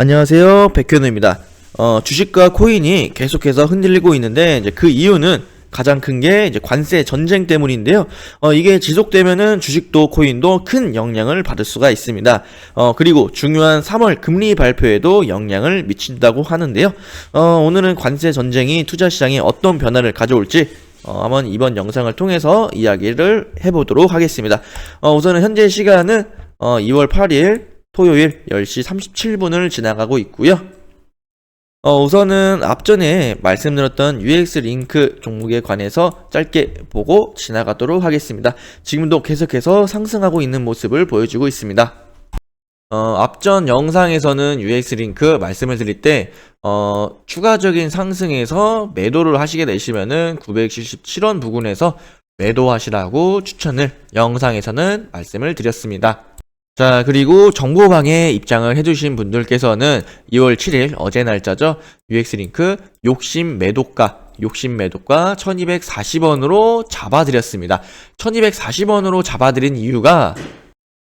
안녕하세요. 백현우입니다. 어, 주식과 코인이 계속해서 흔들리고 있는데 이제 그 이유는 가장 큰 게 이제 관세 전쟁 때문인데요. 어, 이게 지속되면은 주식도 코인도 큰 영향을 받을 수가 있습니다. 어, 그리고 중요한 3월 금리 발표에도 영향을 미친다고 하는데요. 어, 오늘은 관세 전쟁이 투자 시장에 어떤 변화를 가져올지 어, 한번 이번 영상을 통해서 이야기를 해보도록 하겠습니다. 어, 우선은 현재 시간은 어, 2월 8일 토요일 10시 37분을 지나가고 있고요. 어, 우선은 앞전에 말씀드렸던 UX 링크 종목에 관해서 짧게 보고 지나가도록 하겠습니다. 지금도 계속해서 상승하고 있는 모습을 보여주고 있습니다. 어, 앞전 영상에서는 UX 링크 말씀을 드릴 때, 어, 추가적인 상승에서 매도를 하시게 되시면은 977원 부근에서 매도하시라고 추천을 영상에서는 말씀을 드렸습니다. 자, 그리고 정보방에 입장을 해주신 분들께서는 2월 7일 어제 날짜죠. UX링크 욕심 매도가, 욕심 매도가 1240원으로 잡아드렸습니다. 1240원으로 잡아드린 이유가,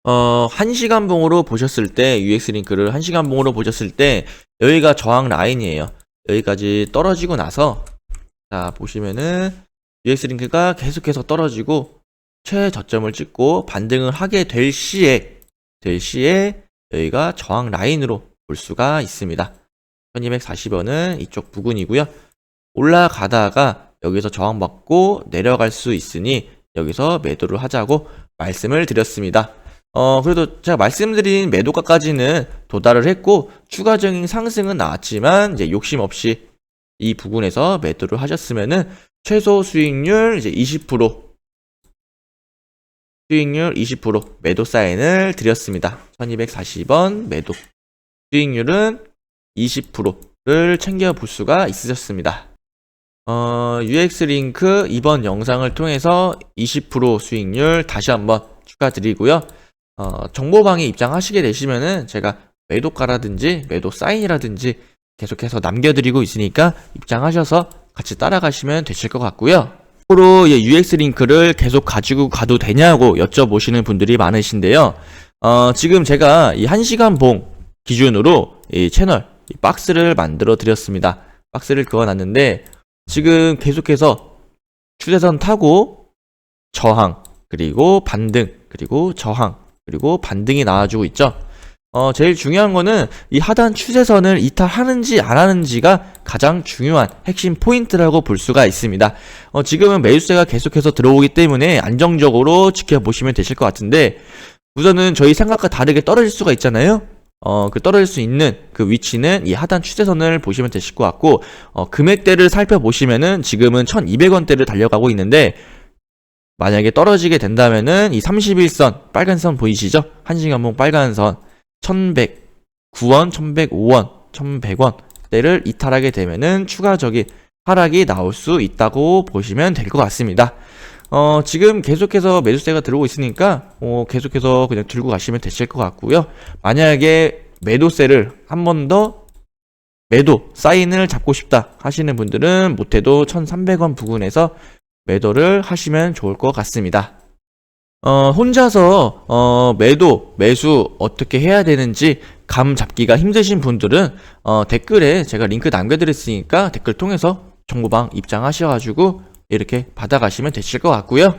어, 1시간 봉으로 보셨을 때, UX링크를 1시간 봉으로 보셨을 때, 여기가 저항 라인이에요. 여기까지 떨어지고 나서, 자, 보시면은, UX링크가 계속해서 떨어지고, 최저점을 찍고 반등을 하게 될 시에 될 시에 여기가 저항 라인으로 볼 수가 있습니다. 1240원은 이쪽 부근이고요. 올라가다가 여기서 저항받고 내려갈 수 있으니 여기서 매도를 하자고 말씀을 드렸습니다. 어, 그래도 제가 말씀드린 매도가까지는 도달을 했고, 추가적인 상승은 나왔지만, 이제 욕심 없이 이 부분에서 매도를 하셨으면은, 최소 수익률 이제 20%, 수익률 20% 매도 사인을 드렸습니다. 1240원 매도. 수익률은 20%를 챙겨 볼 수가 있으셨습니다. 어, UX 링크 이번 영상을 통해서 20% 수익률 다시 한번 축하드리고요. 어, 정보방에 입장하시게 되시면은 제가 매도가라든지 매도 사인이라든지 계속해서 남겨드리고 있으니까 입장하셔서 같이 따라가시면 되실 것 같고요. 앞으로 UX 링크를 계속 가지고 가도 되냐고 여쭤보시는 분들이 많으신데요. 어, 지금 제가 이 1시간 봉 기준으로 이 채널 이 박스를 만들어 드렸습니다. 박스를 그어놨는데 지금 계속해서 추세선 타고 저항 그리고 반등 그리고 저항 그리고 반등이 나와주고 있죠. 어, 제일 중요한 거는 이 하단 추세선을 이탈하는지 안 하는지가 가장 중요한 핵심 포인트라고 볼 수가 있습니다. 어, 지금은 매수세가 계속해서 들어오기 때문에 안정적으로 지켜보시면 되실 것 같은데, 우선은 저희 생각과 다르게 떨어질 수가 있잖아요? 어, 그 떨어질 수 있는 그 위치는 이 하단 추세선을 보시면 되실 것 같고, 어, 금액대를 살펴보시면은 지금은 1200원대를 달려가고 있는데, 만약에 떨어지게 된다면은 이 31선, 빨간 선 보이시죠? 한시간봉 빨간 선. 1109원, 1105원, 1100원 대를 이탈하게 되면은 추가적인 하락이 나올 수 있다고 보시면 될 것 같습니다. 어, 지금 계속해서 매수세가 들어오고 있으니까, 어, 계속해서 그냥 들고 가시면 되실 것 같고요. 만약에 매도세를 한 번 더 매도, 사인을 잡고 싶다 하시는 분들은 못해도 1300원 부근에서 매도를 하시면 좋을 것 같습니다. 어, 혼자서, 어, 매도, 매수 어떻게 해야 되는지 감 잡기가 힘드신 분들은, 어, 댓글에 제가 링크 남겨드렸으니까 댓글 통해서 정보방 입장하셔가지고 이렇게 받아가시면 되실 것 같고요.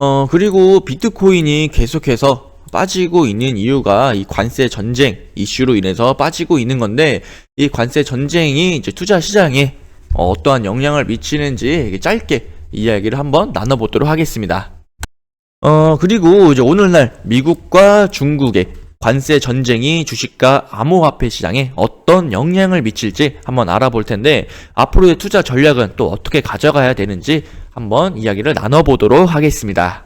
어, 그리고 비트코인이 계속해서 빠지고 있는 이유가 이 관세 전쟁 이슈로 인해서 빠지고 있는 건데, 이 관세 전쟁이 이제 투자 시장에 어, 어떠한 영향을 미치는지 짧게 이야기를 한번 나눠보도록 하겠습니다. 어, 그리고 이제 오늘날 미국과 중국의 관세 전쟁이 주식과 암호화폐 시장에 어떤 영향을 미칠지 한번 알아볼 텐데 앞으로의 투자 전략은 또 어떻게 가져가야 되는지 한번 이야기를 나눠보도록 하겠습니다.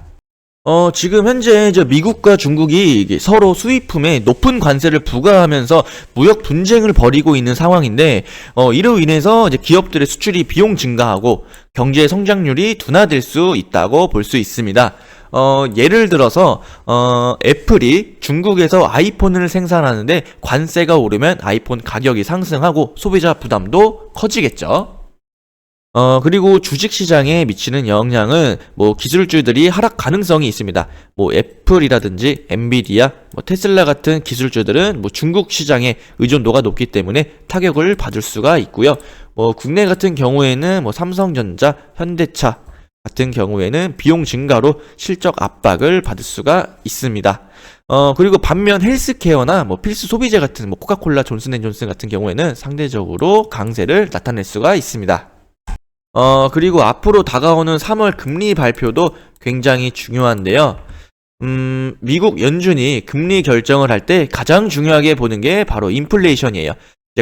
어, 지금 현재 이제 미국과 중국이 서로 수입품에 높은 관세를 부과하면서 무역 분쟁을 벌이고 있는 상황인데, 어, 이로 인해서 이제 기업들의 수출이 비용 증가하고 경제 성장률이 둔화될 수 있다고 볼 수 있습니다. 어, 예를 들어서, 어, 애플이 중국에서 아이폰을 생산하는데 관세가 오르면 아이폰 가격이 상승하고 소비자 부담도 커지겠죠. 어, 그리고 주식 시장에 미치는 영향은 뭐 기술주들이 하락 가능성이 있습니다. 뭐 애플이라든지 엔비디아, 뭐 테슬라 같은 기술주들은 뭐 중국 시장의 의존도가 높기 때문에 타격을 받을 수가 있고요. 뭐 국내 같은 경우에는 뭐 삼성전자, 현대차 같은 경우에는 비용 증가로 실적 압박을 받을 수가 있습니다. 어, 그리고 반면 헬스케어나 뭐 필수 소비재 같은 뭐 코카콜라, 존슨앤존슨 같은 경우에는 상대적으로 강세를 나타낼 수가 있습니다. 어, 그리고 앞으로 다가오는 3월 금리 발표도 굉장히 중요한데요. 음, 미국 연준이 금리 결정을 할 때 가장 중요하게 보는 게 바로 인플레이션이에요.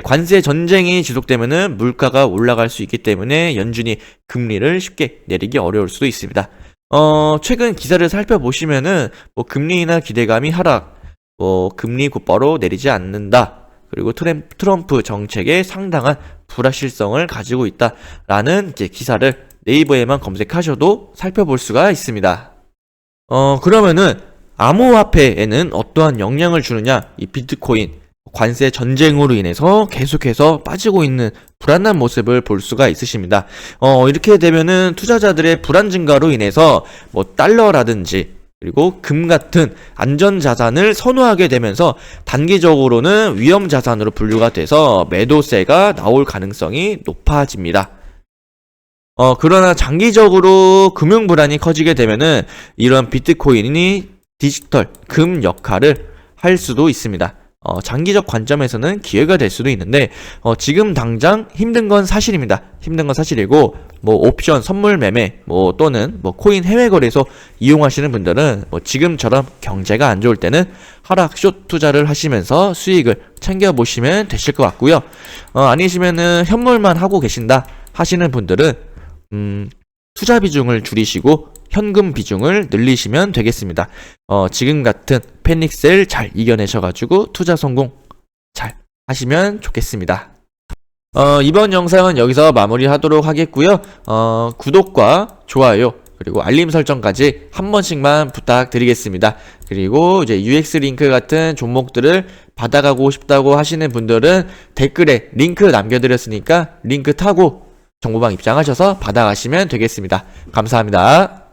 관세 전쟁이 지속되면은 물가가 올라갈 수 있기 때문에 연준이 금리를 쉽게 내리기 어려울 수도 있습니다. 어, 최근 기사를 살펴보시면은 뭐 금리나 기대감이 하락, 뭐 금리 곧바로 내리지 않는다. 그리고 트럼프 정책에 상당한 불확실성을 가지고 있다라는 기사를 네이버에만 검색하셔도 살펴볼 수가 있습니다. 어, 그러면은 암호화폐에는 어떠한 영향을 주느냐? 이 비트코인 관세 전쟁으로 인해서 계속해서 빠지고 있는 불안한 모습을 볼 수가 있으십니다. 어, 이렇게 되면은 투자자들의 불안 증가로 인해서 뭐 달러라든지 그리고 금 같은 안전 자산을 선호하게 되면서 단기적으로는 위험 자산으로 분류가 돼서 매도세가 나올 가능성이 높아집니다. 어, 그러나 장기적으로 금융 불안이 커지게 되면은 이런 비트코인이 디지털 금 역할을 할 수도 있습니다. 어, 장기적 관점에서는 기회가 될 수도 있는데 어, 지금 당장 힘든 건 사실입니다. 힘든 건 사실이고 뭐 옵션 선물 매매 뭐 또는 뭐 코인 해외 거래소 이용하시는 분들은 뭐 지금처럼 경제가 안 좋을 때는 하락 숏 투자를 하시면서 수익을 챙겨 보시면 되실 것 같고요. 어, 아니시면은 현물만 하고 계신다 하시는 분들은 음, 투자 비중을 줄이시고 현금 비중을 늘리시면 되겠습니다. 어, 지금 같은 패닉셀 잘 이겨내셔가지고 투자 성공 잘 하시면 좋겠습니다. 어, 이번 영상은 여기서 마무리하도록 하겠고요. 어, 구독과 좋아요 그리고 알림 설정까지 한 번씩만 부탁드리겠습니다. 그리고 이제 UX 링크 같은 종목들을 받아가고 싶다고 하시는 분들은 댓글에 링크 남겨드렸으니까 링크 타고 정보방 입장하셔서 받아가시면 되겠습니다. 감사합니다.